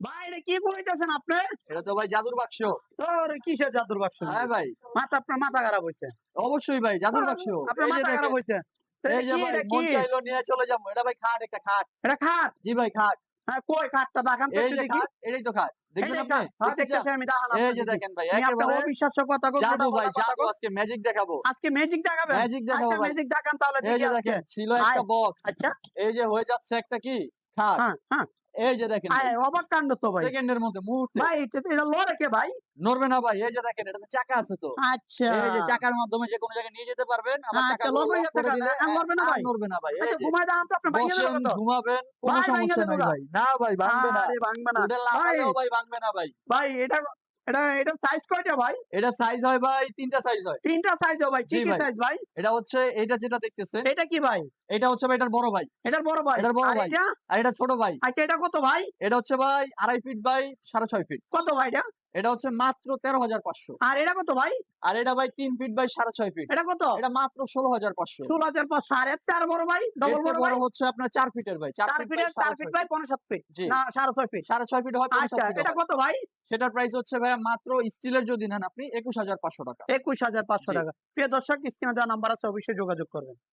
ভাই এটা কি কইতেছেন আপনি? এটা তো ভাই জাদুর বাক্স। কিসের জাদুর বাক্স? হ্যাঁ ভাই। মাথা আপনার মাথা খারাপ হইছে। অবশ্যই ভাই জাদুর বাক্স। আপনার এই যে মাথা খারাপ হইছে। এই যে ভাই মন চাইলো নিয়ে চলে যাব। এটা ভাই খাট একটা খাট। এটা খাট? জি ভাই খাট। হ্যাঁ কই খাটটা দেখান তো দেখি। এটাই খাট। ম্যাজিক দেখাবো। আজকে ম্যাজিক দেখাবেন। ম্যাজিক দেখাবো আচ্ছা ম্যাজিক দেখান তাহলে এই যে দেখেন ছিল একটা বক্স আচ্ছা। এই যে হয়ে যাচ্ছে একটা কি? খাট। হ্যাঁ হ্যাঁ। এই যে দেখেন অবাক কাণ্ড তো ভাই। সেকেন্ডের মধ্যে মুহূর্তে। ভাই এটা তো এটা লড়ে কে ভাই? নড়বে না ভাই এই যে দেখেন এটা চাকা আছে তো। আচ্ছা। এই যে চাকার মাধ্যমে যে কোনো জায়গায় নিয়ে যেতে পারবেন আবার চাকা? দিলে, আর নড়বে না ভাই? নড়বে না ভাই এই আচ্ছা, ঘুমায় দাও আপনি তো। ঘুমাবেন কোনো ভাই, সমস্যা নাই না। ভাই। না ভাই ভাঙবে না। ভাঙবে না। ভাই। ভাই ভাঙবে না ভাই। ভাই এটা এটা এটা সাইজ কয়টা ভাই? এটা সাইজ হয় ভাই তিনটা সাইজ হয়। তিনটা সাইজ ভাই কি কি সাইজ ভাই? এটা হচ্ছে এটা যেটা দেখতেছেন এটা কি ভাই? এটা হচ্ছে ভাই এটার বড় ভাই। এটার বড় ভাই? এটার বড় ভাই। আর এটা ছোট ভাই। আচ্ছা এটা কত ভাই? এটা হচ্ছে ভাই আড়াই ফিট বাই সাড়ে ছয় ফিট কত ভাই এটা? এটা হচ্ছে মাত্র তেরো হাজার পাঁচশো। আর এটা কত ভাই? আর এটা ভাই তিন ফিট বাই সাড়ে ছয় ফিট এটা কত? এটা মাত্র ষোলো হাজার পাঁচশো। ষোলো হাজার পাঁচশো। আর এর চার বড় ভাই? ডবল বড় ভাই? হচ্ছে আপনার চার ফিটের ভাই। চার ফিট ফিটের চার ফিট ভাই পনেরো সাত ফিট না সাড়ে ছয় ফিট সাড়ে ছয় ফিট হয় আচ্ছা এটা কত ভাই? সেটার প্রাইস হচ্ছে ভাইয়া মাত্র স্টিলের যদি নেন আপনি একুশ হাজার পাঁচশো টাকা। একুশ হাজার পাঁচশো টাকা। প্রিয় দর্শক স্ক্রিনে যা নাম্বার আছে অবশ্যই যোগাযোগ করবেন।